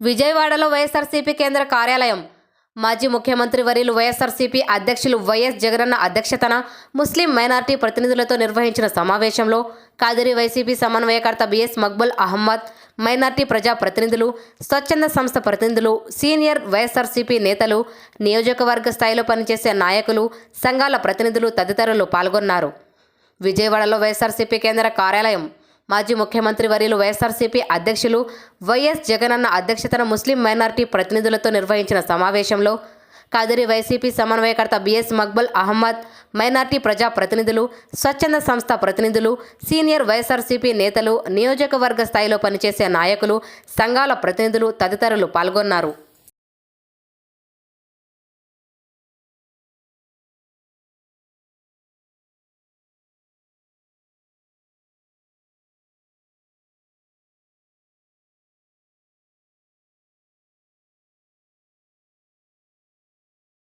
విజయవాడలో వైఎస్ఆర్సీపీ కేంద్ర కార్యాలయం. మాజీ ముఖ్యమంత్రి వర్యులు వైఎస్ఆర్సీపీ అధ్యక్షులు వైఎస్ జగనన్న అధ్యక్షతన ముస్లిం మైనార్టీ ప్రతినిధులతో నిర్వహించిన సమావేశంలో కాదిరి వైసీపీ సమన్వయకర్త బిఎస్ మక్బుల్ అహ్మద్ మైనార్టీ ప్రజా ప్రతినిధులు స్వచ్ఛంద సంస్థ ప్రతినిధులు సీనియర్ వైఎస్ఆర్సీపీ నేతలు నియోజకవర్గ స్థాయిలో పనిచేసే నాయకులు సంఘాల ప్రతినిధులు తదితరులు పాల్గొన్నారు. విజయవాడలో వైఎస్ఆర్సీపీ కేంద్ర కార్యాలయం మాజీ ముఖ్యమంత్రి వర్యులు వైఎస్ఆర్సీపీ అధ్యక్షులు వైఎస్ జగనన్న అధ్యక్షతన ముస్లిం మైనార్టీ ప్రతినిధులతో నిర్వహించిన సమావేశంలో కాదిరి వైసీపీ సమన్వయకర్త బిఎస్ మక్బల్ అహ్మద్ మైనార్టీ ప్రజా ప్రతినిధులు స్వచ్ఛంద సంస్థ ప్రతినిధులు సీనియర్ వైఎస్ఆర్సీపీ నేతలు నియోజకవర్గ స్థాయిలో పనిచేసే నాయకులు సంఘాల ప్రతినిధులు తదితరులు పాల్గొన్నారు.